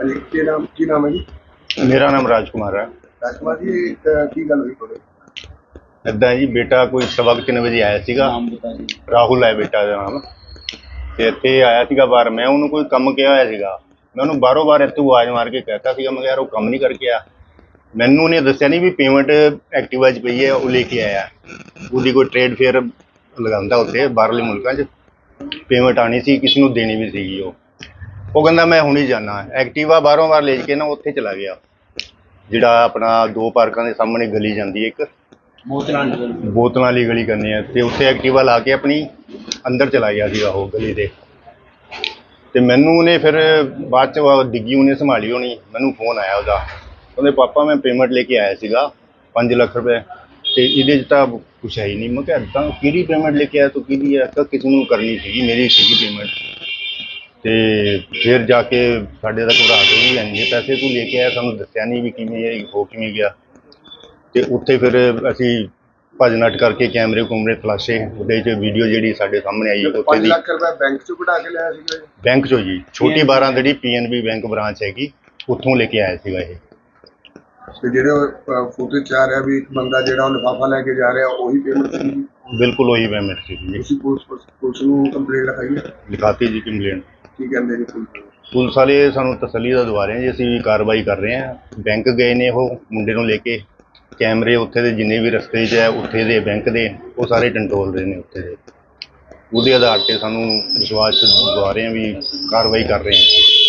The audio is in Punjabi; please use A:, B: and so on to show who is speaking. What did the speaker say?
A: ਹਾਂਜੀ ਕੀ ਨਾਮ ਕੀ ਨਾਮ ਹੈ ਜੀ?
B: ਮੇਰਾ ਨਾਮ ਰਾਜਕੁਮਾਰ ਹੈ।
A: ਰਾਜਕੁਮਾਰ ਜੀ ਇਹ, ਅਹ, ਕੀ ਗੱਲ ਹੋਈ ਤੁਹਾਡੇ?
B: ਏਦਾਂ ਜੀ ਬੇਟਾ ਕੋਈ ਸਵਾ ਕੁ ਤਿੰਨ ਵਜੇ ਆਇਆ ਸੀਗਾ। ਰਾਹੁਲ ਹੈ ਬੇਟਾ ਦਾ ਨਾਮ। ਤੇ ਇੱਥੇ ਆਇਆ ਸੀਗਾ ਬਾਹਰ। ਮੈਂ ਉਹਨੂੰ ਕੋਈ ਕੰਮ ਕਿਹਾ ਹੋਇਆ ਸੀਗਾ। ਮੈਂ ਉਹਨੂੰ ਬਾਹਰੋਂ ਬਾਹਰ ਇੱਥੋਂ ਆਵਾਜ਼ ਮਾਰ ਕੇ ਕਹਿਤਾ ਸੀਗਾ ਮੈਂ ਕਿਹਾ ਯਾਰ ਉਹ ਕੰਮ ਨਹੀਂ ਕਰਕੇ ਆ। ਮੈਨੂੰ ਉਹਨੇ ਦੱਸਿਆ ਨਹੀਂ ਵੀ ਪੇਮੈਂਟ ਐਕਟਿਵਾ 'ਚ ਪਈ ਹੈ ਉਹ ਲੈ ਕੇ ਆਇਆ। ਉਹਦੀ ਕੋਈ ਟ੍ਰੇਡ ਫੇਅਰ ਲਗਾਉਂਦਾ ਉੱਥੇ ਬਾਹਰਲੇ ਮੁਲਕਾਂ 'ਚ। ਪੇਮੈਂਟ ਆਣੀ ਸੀ ਕਿਸੇ ਨੂੰ ਦੇਣੀ ਵੀ ਸੀਗੀ ਉਹ। ਉਹ ਕਹਿੰਦਾ ਮੈਂ ਹੁਣੀ ਜਾਣਾ ਐਕਟਿਵਾ ਬਾਹਰੋਂ ਬਾਹਰ ਲੈ ਕੇ ਨਾ ਉੱਥੇ ਚਲਾ ਗਿਆ। ਜਿਹੜਾ ਆਪਣਾ ਦੋ ਪਾਰਕਾਂ ਦੇ ਸਾਹਮਣੇ ਗਲੀ ਜਾਂਦੀ ਹੈ ਇੱਕ। ਬੋਤਲਾਂ ਵਾਲੀ ਗਲੀ। ਕਰਨੀ ਹੈ। ਤੇ ਉੱਥੇ ਐਕਟਿਵਾ ਲਾ ਕੇ ਆਪਣੀ ਅੰਦਰ ਚਲਾ ਗਿਆ ਸੀਗਾ ਉਹ ਗਲੀ ਦੇ। ਤੇ ਮੈਨੂੰ ਉਹਨੇ ਫਿਰ ਬਾਅਦ ਚ ਡਿੱਗੀ ਉਹਨੇ ਸੰਭਾਲੀ ਹੋਣੀ। ਮੈਨੂੰ ਫੋਨ ਆਇਆ ਉਹਦਾ। ਉਹਦੇ ਪਾਪਾ ਮੈਂ ਪੇਮੈਂਟ ਲੈ ਕੇ ਆਇਆ ਸੀਗਾ 5 ਲੱਖ ਰੁਪਏ। ਤੇ ਇਹਦੇ 'ਚ ਤਾਂ ਕੁਛ ਹੈ ਹੀ ਨਹੀਂ। ਮੈਂ ਕਿਹਾ ਤਾਂ ਕਿਹੜੀ ਪੇਮੈਂਟ ਲੈ ਕੇ ਆਇਆ ਤੂੰ? ਕਿਹਦੀ ਹੈ? ਤਾਂ ਕਿਸੇ ਨੂੰ ਕਰਨੀ ਸੀਗੀ ਮੇਰੀ ਸੀਗੀ ਪੇਮੈਂਟ ਤੇ ਫਿਰ ਜਾ ਕੇ ਸਾਡੇ ਦਾ ਘਬਰਾਹਟ ਹੋਈ ਇੰਨੇ ਪੈਸੇ ਤੂੰ ਲੈ ਕੇ ਆਇਆ ਸਾਨੂੰ ਦੱਸਿਆ ਨਹੀਂ ਵੀ ਕਿਵੇਂ ਇਹ ਹੋ ਕਿਵੇਂ ਗਿਆ। ਤੇ ਉੱਥੇ ਫਿਰ ਅਸੀਂ ਭੱਜ ਨੱਠ ਕਰਕੇ ਕੈਮਰੇ ਕੁਮਰੇ ਤਲਾਸ਼ੇ ਉਹਦੇ 'ਚ ਵੀਡੀਓ ਜਿਹੜੀ ਸਾਡੇ ਸਾਹਮਣੇ ਆਈ ਉੱਥੇ
A: 5
B: ਦੀ
A: ਲੱਖ ਰੁਪਏ ਬੈਂਕ ਚੋਂ ਕਢਾ ਕੇ ਲਿਆ ਸੀਗਾ ਜੀ
B: ਬੈਂਕ ਚੋਂ ਜੀ ਛੋਟੀ 12 ਜਿਹੜੀ ਪੀਐਨਬੀ ਬੈਂਕ ਬ੍ਰਾਂਚ ਹੈਗੀ ਉੱਥੋਂ ਲੈ ਕੇ ਆਇਆ ਸੀਗਾ ਇਹ।
A: ਤੇ ਜਿਹੜੇ ਫੋਟੋ ਚ ਆ ਰਿਹਾ ਵੀ ਇੱਕ ਬੰਦਾ ਜਿਹੜਾ ਉਹ ਲਿਫਾਫਾ ਲੈ ਕੇ ਜਾ ਰਿਹਾ ਉਹੀ ਪੇਮੈਂਟ ਸੀ
B: ਬਿਲਕੁਲ ਉਹੀ ਪੇਮੈਂਟ ਸੀ ਜੀ।
A: ਤੁਸੀਂ ਪੁਲਿਸ ਪੁਲਿਸ ਨੂੰ ਕੰਪਲੇਂਟ ਲਿਖਾਈ ਹੈ?
B: ਲਿਖਾਤੀ ਜੀ ਕੰਪਲੇਂਟ
A: ਕੀ ਕਹਿੰਦੇ ਜੀ ਪੁਲਿਸ
B: ਪੁਲਿਸ ਵਾਲੇ ਸਾਨੂੰ ਤਸੱਲੀ ਦਾ ਦਵਾ ਰਹੇ ਆ ਜੀ, ਅਸੀਂ ਵੀ ਕਾਰਵਾਈ ਕਰ ਰਹੇ ਹਾਂ। ਬੈਂਕ ਗਏ ਨੇ ਉਹ ਮੁੰਡੇ ਨੂੰ ਲੈ ਕੇ। ਕੈਮਰੇ ਉੱਥੇ ਦੇ ਜਿੰਨੇ ਵੀ ਰਸਤੇ 'ਚ ਹੈ, ਉੱਥੇ ਦੇ ਬੈਂਕ ਦੇ, ਉਹ ਸਾਰੇ ਕੰਟਰੋਲ ਰਹੇ ਨੇ ਉੱਥੇ ਦੇ। ਉਹਦੇ ਆਧਾਰ ਤੇ ਸਾਨੂੰ ਵਿਸ਼ਵਾਸ ਦਵਾ ਰਹੇ ਆ ਵੀ ਕਾਰਵਾਈ ਕਰ ਰਹੇ ਹਾਂ।